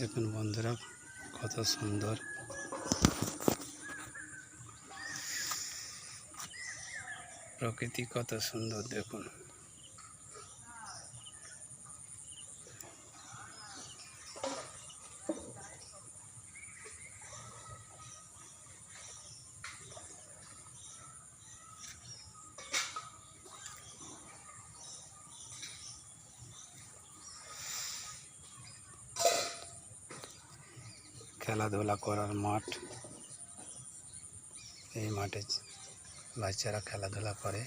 দেখুন বন্ধুরা কত সুন্দর। প্রকৃতি কত সুন্দর দেখুন। খেলাধুলা করার মাঠ। এই মাঠে বাচ্চারা খেলাধুলা করে।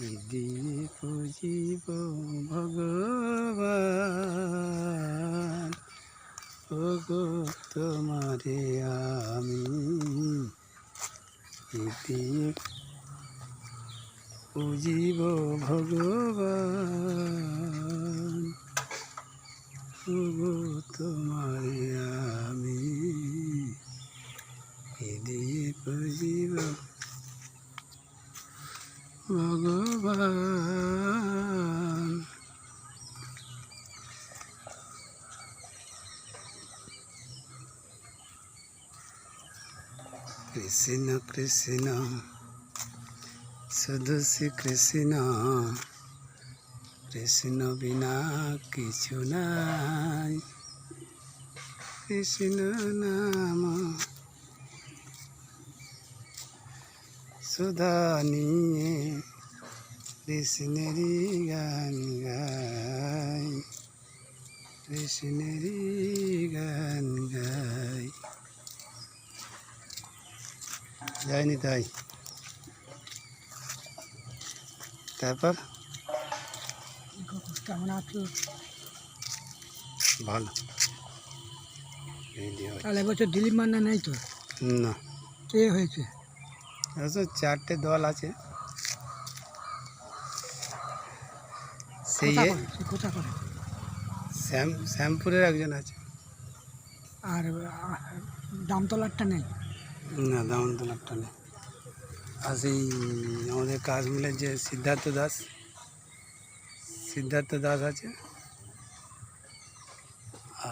দিয়ে পুজিব ভগবান। ওগো তোমারে আমি দিয়ে পুজিব ভগবান। ওগো তোমারে ভগবান কৃষ্ণ কৃষ্ণ শুধু শ্রী কৃষ্ণ কৃষ্ণ বিনা কিছু নাই কৃষ্ণ নাম সুধা নিয়ে কৃষ্ণেরই গান গাই কৃষ্ণেরই গান গাই। যায়নি তাই। তারপর? কেমন আছো? ভালো। তাহলে এবছর দিলীপ মান্না নেই তো? না। কে হয়েছে? চারটে দল আছে। সেই কোথা করে? শ্যাম শ্যামপুরের একজন আছে। আর দামতলারটা নেই? না দামন্তলারটা নেই। আর সেই আমাদের কাশমিলের যে সিদ্ধার্থ দাস সিদ্ধার্থ দাস আছে।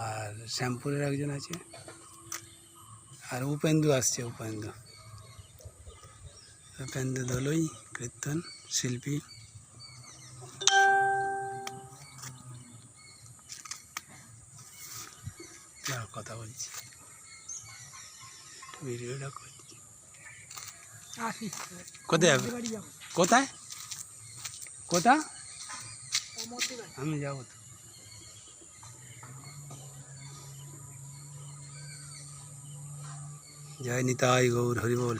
আর শ্যামপুরের একজন আছে। আর উপেন্দু আসছে উপেন্দু। উপেন্দু দলই কীর্তন শিল্পী কথা বলছি। ভিডিওটা করছি। কোথায়? যাবে কোথায়? কোথা আমি যাব তো। জয় নিতাই গৌর হরি বল।